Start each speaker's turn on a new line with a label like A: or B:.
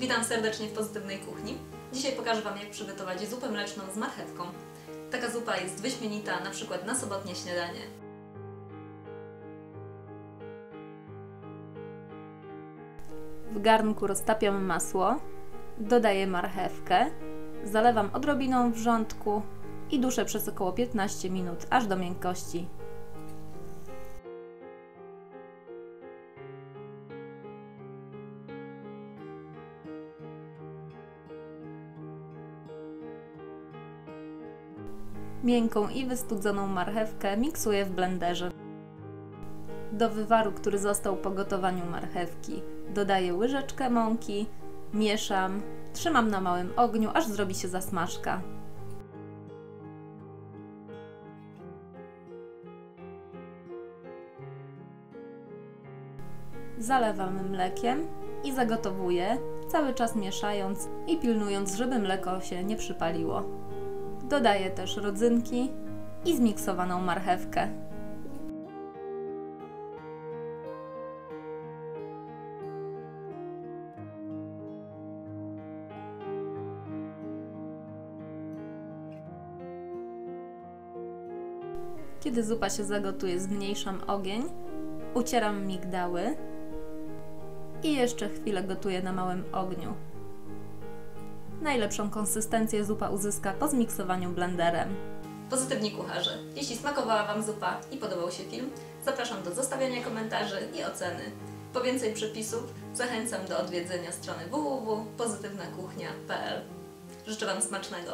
A: Witam serdecznie w Pozytywnej Kuchni. Dzisiaj pokażę Wam, jak przygotować zupę mleczną z marchewką. Taka zupa jest wyśmienita, na przykład na sobotnie śniadanie. W garnku roztapiam masło, dodaję marchewkę, zalewam odrobiną wrzątku i duszę przez około 15 minut, aż do miękkości. Miękką i wystudzoną marchewkę miksuję w blenderze. Do wywaru, który został po gotowaniu marchewki, dodaję łyżeczkę mąki, mieszam, trzymam na małym ogniu, aż zrobi się zasmażka. Zalewam mlekiem i zagotowuję, cały czas mieszając i pilnując, żeby mleko się nie przypaliło. Dodaję też rodzynki i zmiksowaną marchewkę. Kiedy zupa się zagotuje, zmniejszam ogień, ucieram migdały i jeszcze chwilę gotuję na małym ogniu. Najlepszą konsystencję zupa uzyska po zmiksowaniu blenderem. Pozytywni kucharze, jeśli smakowała Wam zupa i podobał się film, zapraszam do zostawiania komentarzy i oceny. Po więcej przepisów zachęcam do odwiedzenia strony www.pozytywnakuchnia.pl. Życzę Wam smacznego!